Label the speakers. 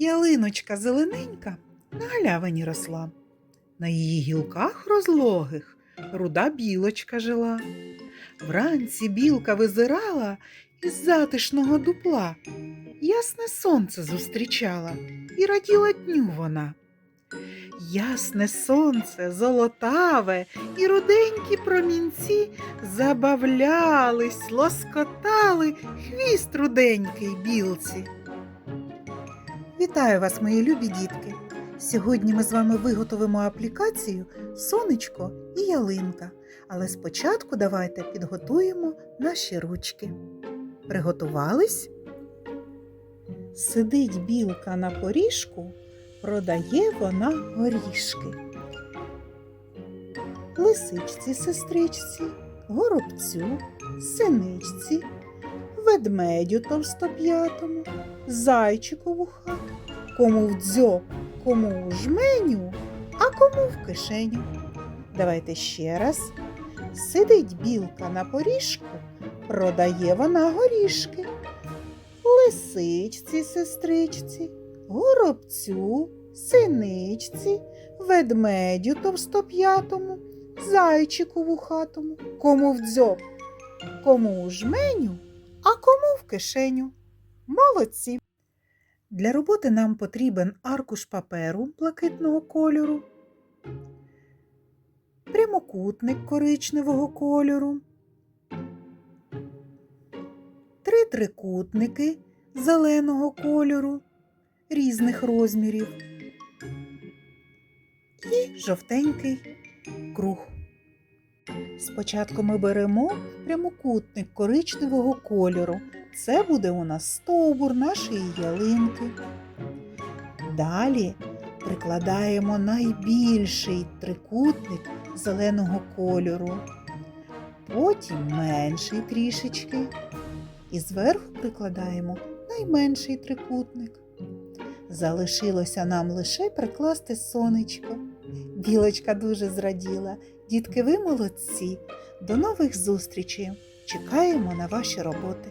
Speaker 1: Ялиночка зелененька на галявині росла. На її гілках розлогих руда білочка жила. Вранці білка визирала із затишного дупла. Ясне сонце зустрічала і раділа дню вона. Ясне сонце, золотаве і руденькі промінці забавлялись, лоскотали хвіст руденький білці. Вітаю вас, мої любі дітки! Сьогодні ми з вами виготовимо аплікацію Сонечко і ялинка. Але спочатку давайте підготуємо наші ручки. Приготувались? Сидить білка на поріжку, продає вона горішки. Лисичці сестричці, горобцю, синичці, ведмедю товстоп'ятому, зайчику в хату, кому в дзьоб, кому в жменю, а кому в кишеню. Давайте ще раз. Сидить білка на поріжку, продає вона горішки. Лисичці, сестричці, горобцю, синичці, ведмедю товстоп'ятому, зайчику вухатому, кому в дзьоб, кому у жменю, а кому в кишеню. Молодці! Для роботи нам потрібен аркуш паперу блакитного кольору, прямокутник коричневого кольору, три трикутники зеленого кольору різних розмірів і жовтенький круг. Спочатку ми беремо прямокутник коричневого кольору. Це буде у нас стовбур нашої ялинки. Далі прикладаємо найбільший трикутник зеленого кольору, потім менший трішечки. І зверху прикладаємо найменший трикутник. Залишилося нам лише прикласти сонечко. Білочка дуже зраділа. Дітки, ви молодці. До нових зустрічей. Чекаємо на ваші роботи.